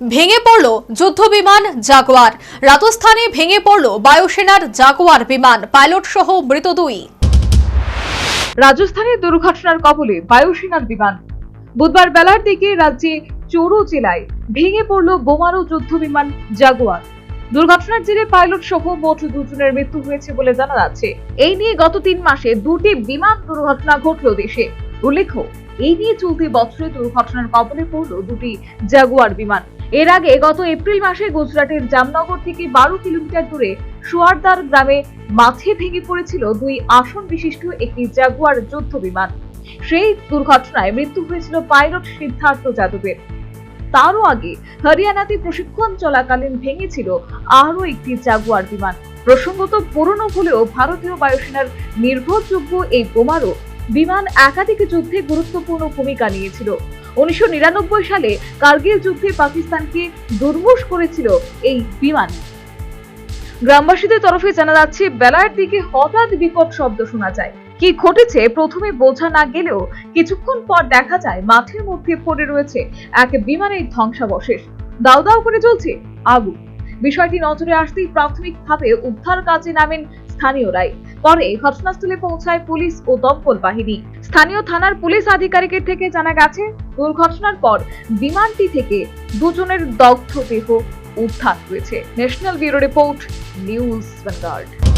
ভেঙে পড়ল যুদ্ধ বিমান জাগুয়ার। রাজস্থানে ভেঙে পড়ল বায়ুসেনার জাগুয়ার বিমান। পাইলট সহ মৃত দুই। রাজস্থানের দুর্ঘটনার কবলে বায়ুসেনার বিমান। বুধবার বেলার দিকে রাজ্যে চোরু জেলায় ভেঙে পড়ল বোমারু যুদ্ধ বিমান জাগুয়ার। দুর্ঘটনার জেরে পাইলট সহ মোট দুজনের মৃত্যু হয়েছে বলে জানা যাচ্ছে। এই নিয়ে গত তিন মাসে দুটি বিমান দুর্ঘটনা ঘটল দেশে। উল্লেখ্য, এই নিয়ে চলতি বছরে দুর্ঘটনার কবলে পড়ল দুটি জাগুয়ার বিমান। এর আগে গত এপ্রিল মাসে গুজরাটের জামনগর থেকে বারো কিলোমিটার দূরে সোয়ারদার গ্রামে মাঠে ভেঙে পড়েছিল দুই আসন বিশিষ্ট একটি জাগুয়ার যুদ্ধ বিমান। সেই দুর্ঘটনায় মৃত্যু হয়েছিল পাইলট সিদ্ধার্থ যাদবের। তারও আগে হরিয়ানাতে প্রশিক্ষণ চলাকালীন ভেঙেছিল আরও একটি জাগুয়ার বিমান। প্রসঙ্গত, পুরনো হলেও ভারতীয় বায়ুসেনার নির্ভরযোগ্য এই বোমারও বিমান একাধিক যুদ্ধে গুরুত্বপূর্ণ ভূমিকা নিয়েছিল। উনিশশো নিরানব্বই সালে কার্গিল যুদ্ধে পাকিস্তানকে দুর্মুষ করেছিল এই বিমান। গ্রামবাসীদের তরফে জানা যাচ্ছে বেলার দিকে হঠাৎ বিকট শব্দ শোনা যায়। কি ঘটেছে প্রথমে বোঝা না গেলেও কিছুক্ষণ পর দেখা যায়, মাঠের মধ্যে পড়ে রয়েছে এক বিমানের ধ্বংসাবশেষ। দাও দাও করে চলছে আগুন। বিষয়টি নজরে আসতেই প্রাথমিকভাবে উদ্ধার কাজে নামেন স্থানীয়রাই। পরে ঘটনাস্থলে পৌঁছায় পুলিশ ও দমকল বাহিনী। স্থানীয় থানার পুলিশ আধিকারিকের থেকে জানা গেছে, দুর্ঘটনার পর বিমানটি থেকে দুজনের দগ্ধ দেহ উদ্ধার হয়েছে। National bureau report, news Vanguard.